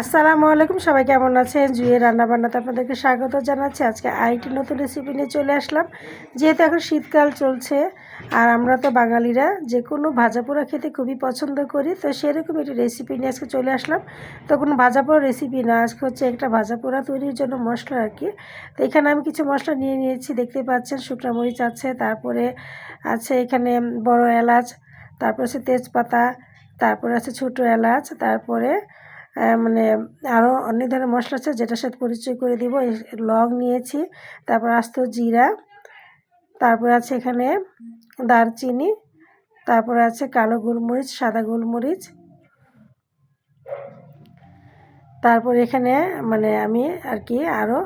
আসসালামু আলাইকুম, সবাই কেমন আছেন? জুয়ে রান্নাবান্নাতে আপনাদেরকে স্বাগত জানাচ্ছি। আজকে আরেকটি নতুন রেসিপি নিয়ে চলে আসলাম। যেহেতু এখন শীতকাল চলছে, আর আমরা তো বাঙালিরা যে কোনো ভাজা পোড়া খেতে খুবই পছন্দ করি, তো সেরকম একটি রেসিপি নিয়ে আজকে চলে আসলাম। তো কোনো ভাজা পোড়া রেসিপি না, আজকে হচ্ছে একটা ভাজা পোড়া তৈরির জন্য মশলা আর কি। তো এখানে আমি কিছু মশলা নিয়ে নিয়েছি, দেখতে পাচ্ছেন শুকনো মরিচ আছে, তারপরে আছে এখানে বড় এলাচ, তারপর আছে তেজপাতা, তারপরে আছে ছোটো এলাচ, তারপরে মানে আরও অনেক ধরনের মশলা আছে, যেটার সাথে পরিচয় করে দিব। লং নিয়েছি, তারপর আস্ত জিরা, তারপর আছে এখানে দারচিনি, তারপরে আছে কালো গোলমরিচ, সাদা গোলমরিচ। তারপর এখানে মানে আমি আর কি আরও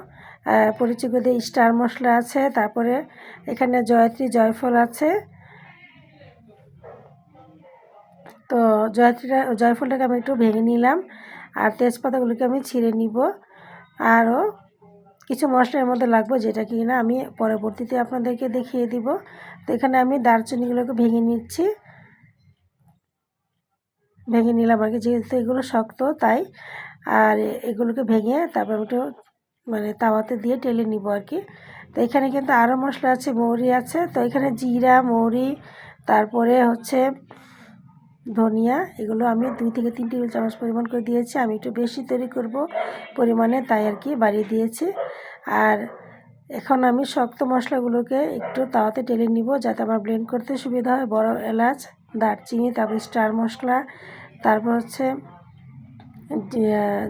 পরিচয় করে দিই। স্টার মশলা আছে, তারপরে এখানে জয়ত্রী জয়ফল আছে তো জয়ত্রীটা জয়ফলটাকে আমি একটু ভেঙে নিলাম আর তেজপাতাগুলোকে আমি ছিঁড়ে নিব। আরও কিছু মশলা এর মধ্যে লাগবে যেটা কি না আমি পরবর্তীতে আপনাদেরকে দেখিয়ে দিব। তো এখানে আমি দারচিনিগুলোকে ভেঙে নিচ্ছি। ভেঙে নিলাম আর কি, যেহেতু এগুলো শক্ত তাই। আর এগুলোকে ভেঙে তারপর একটু মানে তাওয়াতে দিয়ে টেলে নিব আর কি। তো এখানে কিন্তু আরও মশলা আছে, মৌরি আছে। তো এখানে জিরা, মৌরি, তারপরে হচ্ছে ধনিয়া, এগুলো আমি দুই থেকে তিন টেবিল চামচ পরিমাণ করে দিয়েছি। আমি একটু বেশি তৈরি করব পরিমাণে, তাই আর কি বাড়িয়ে দিয়েছি। আর এখন আমি শক্ত মশলাগুলোকে একটু তাওয়াতে টেলে নিব, যাতে আমার ব্লেন্ড করতে সুবিধা হয়। বড় এলাচ, দারচিনি, তারপর স্টার মশলা, তারপর হচ্ছে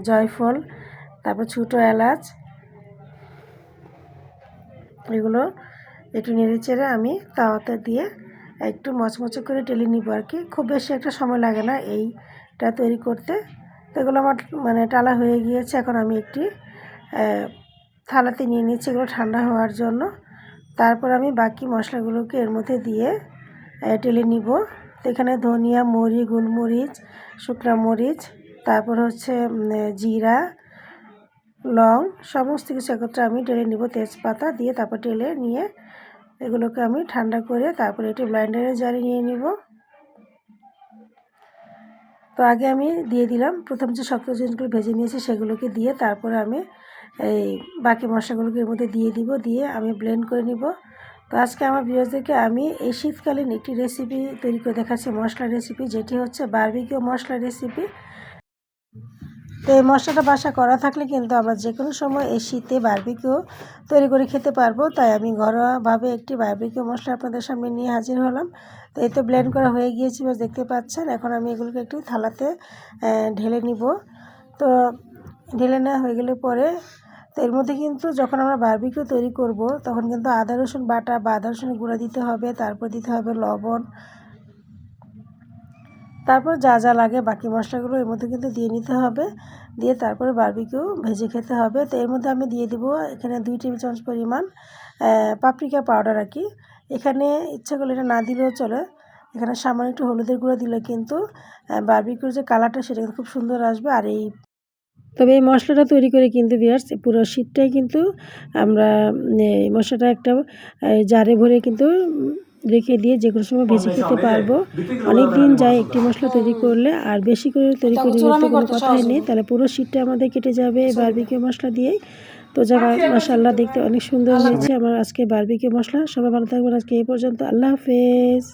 জয়ফল, তারপর ছোটো এলাচ। এগুলো একটু নেড়ে চেড়ে আমি তাওয়াতে দিয়ে একটু মচমচে করে টেলে নিব আর কি। খুব বেশি একটা সময় লাগে না এইটা তৈরি করতে। তো এগুলো আমার মানে টালা হয়ে গিয়েছে, এখন আমি একটি থালাতে নিয়ে নিচ্ছি এগুলো ঠান্ডা হওয়ার জন্য। তারপর আমি বাকি মশলাগুলোকে এর মধ্যে দিয়ে টেলে নিব। তো এখানে ধনিয়া, মরি, গোলমরিচ, শুকনা মরিচ, তারপর হচ্ছে জিরা, লং, সমস্ত কিছু একত্রে আমি টেলে নিব। তেজপাতা দিয়ে তারপর টেলে নিয়ে এগুলোকে আমি ঠান্ডা করে তারপরে এটি ব্লাইন্ডারে জারি নিয়ে নিব। তো আগে আমি দিয়ে দিলাম, প্রথম যে শক্ত জিনিসগুলো ভেজে নিয়েছি সেগুলোকে দিয়ে তারপরে আমি এই বাকি মশলাগুলোকে এর মধ্যে দিয়ে দিব, দিয়ে আমি ব্লেন্ড করে নিব। তো আজকে আমার বিরোধীকে আমি এই শীতকালীন একটি রেসিপি তৈরি করে দেখাচ্ছি মশলা রেসিপি যেটি হচ্ছে বার্বিকিও মশলা রেসিপি তো এই মশলাটা বাসা করা থাকলে কিন্তু আমরা যে কোনো সময় এই শীতে বারবিকিউ তৈরি করে খেতে পারব। তাই আমি ঘরোয়াভাবে একটি বারবিকিউ মশলা আপনাদের সামনে নিয়ে হাজির হলাম। তো এই তো ব্লেন্ড করা হয়ে গিয়েছে বেশ দেখতে পাচ্ছেন। এখন আমি এগুলোকে একটু থালাতে ঢেলে নিব। তো ঢেলে নেওয়া হয়ে গেলে পরে তো এর মধ্যে কিন্তু যখন আমরা বারবিকিউ তৈরি করব, তখন কিন্তু আদা, রসুন বাটা বা আদা রসুন গুঁড়া দিতে হবে, তারপর দিতে হবে লবণ তারপর যা যা লাগে বাকি মশলাগুলো এর মধ্যে কিন্তু দিয়ে নিতে হবে। দিয়ে তারপরে বারবিকিউ ভেজে খেতে হবে। তো এর মধ্যে আমি দিয়ে দিব এখানে দুই টেবিল চামচ পরিমাণ পাপরিকা পাউডার আর কি। এখানে ইচ্ছা করলে এটা না দিলেও চলে। এখানে সামান্য একটু হলুদের গুঁড়ো দিলে কিন্তু বারবিকিউর যে কালারটা সেটা কিন্তু খুব সুন্দর আসবে। আর এই তবে এই মশলাটা তৈরি করে কিন্তু বিয়ার্স পুরো শীতটাই কিন্তু আমরা, এই মশলাটা একটা জারে ভরে কিন্তু রেখে দিয়ে যে কোনো সময় ভেজে খেতে পারব। অনেক দিন যায় একটি মশলা তৈরি করলে আর বেশি করে তৈরি করে তো কোনো কথাই নেই। তাহলে পুরো শীতটা আমাদের কেটে যাবে বারবিকে মশলা দিয়েই। তো যা মশাল্লা দেখতে অনেক সুন্দর হয়েছে। আমার আজকে বারবিকে মশলা। সবাই ভালো থাকবেন। আজকে এই পর্যন্ত। আল্লাহ হাফেজ।